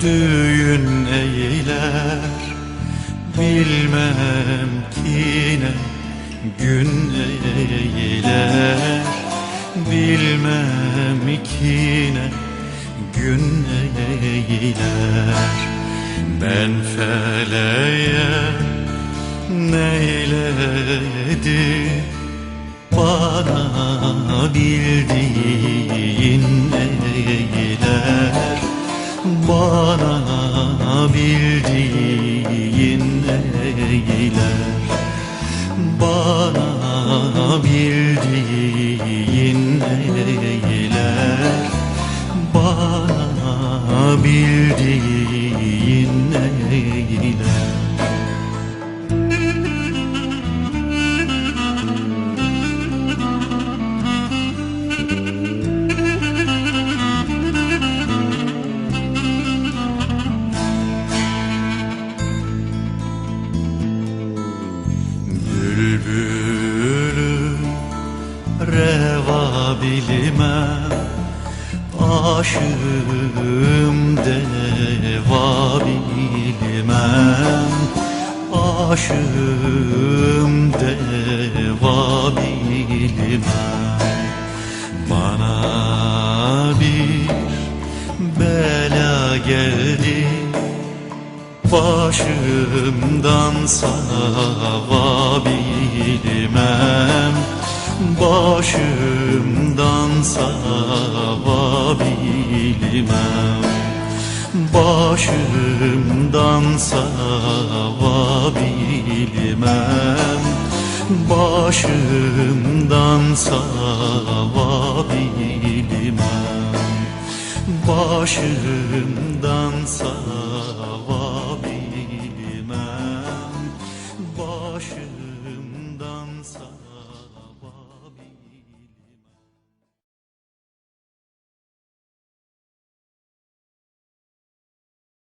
düğün eyler Bilmem ki ne gün eyler Bilmem ki ne gün eyler Ben feleğe neyledi? Bana bildiğin bildiğin eyler. Bana bildiğin eyler. Bana bildiğin eyler bilmem Aşığım deva bilmem Aşığım deva bilmem Bana bir bela geldi Başımdan sava bilmem Başımdan savabilmem. Başımdan savabilmem. Başımdan savabilmem. Başımdan savabilmem. Başımdan